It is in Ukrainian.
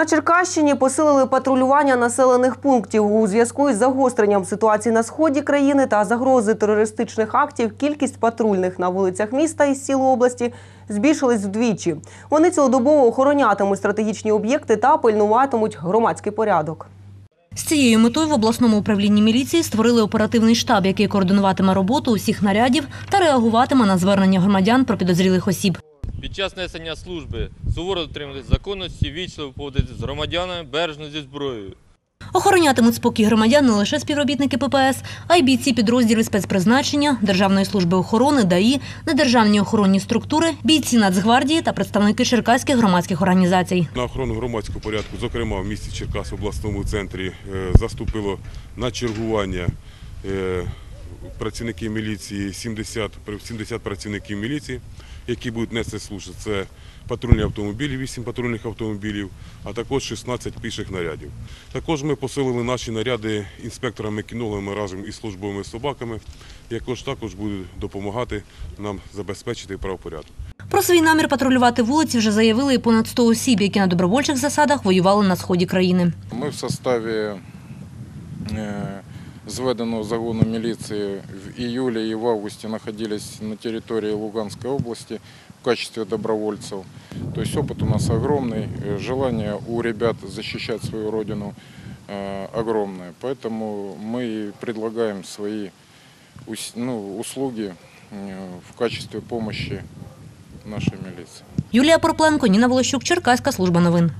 На Черкащині посилили патрулювання населених пунктів у зв'язку із загостренням ситуації на сході країни та загрози терористичних актів. Кількість патрульних на вулицях міста і сіл області збільшилась вдвічі. Вони цілодобово охоронятимуть стратегічні об'єкти та пильнуватимуть громадський порядок. З цією метою в обласному управлінні міліції створили оперативний штаб, який координуватиме роботу усіх нарядів та реагуватиме на звернення громадян про підозрілих осіб. Під час несення служби суворо дотримуватись законності, вічливо поводитися з громадянами, бережно зі зброєю. Охоронятимуть спокій громадян не лише співробітники ППС, а й бійці підрозділів спецпризначення, Державної служби охорони, ДАІ, недержавні охоронні структури, бійці Нацгвардії та представники черкаських громадських організацій. На охорону громадського порядку, зокрема в місті Черкас в обласному центрі, е, заступило на чергування е, працівники міліції, 70, 70 працівників міліції, які будуть нести службу. Це патрульні автомобілі, 8 патрульних автомобілів, а також 16 піших нарядів. Також ми посилили наші наряди інспекторами кінологами разом із службовими собаками, які також будуть допомагати нам забезпечити правопорядок. Про свій намір патрулювати вулиці вже заявили і понад 100 осіб, які на добровольчих засадах воювали на сході країни. Ми в составі е, зведеного загону міліції в июле и в августе находились на территории Луганской области в качестве добровольцев. То есть опыт у нас огромный, э, желание у ребят защищать свою родину э, огромное. Поэтому мы и предлагаем свои ус- ну, услуги э, в качестве помощи нашей милиции. Юлія Порпленко, Ніна Волощук, Черкаська служба новин.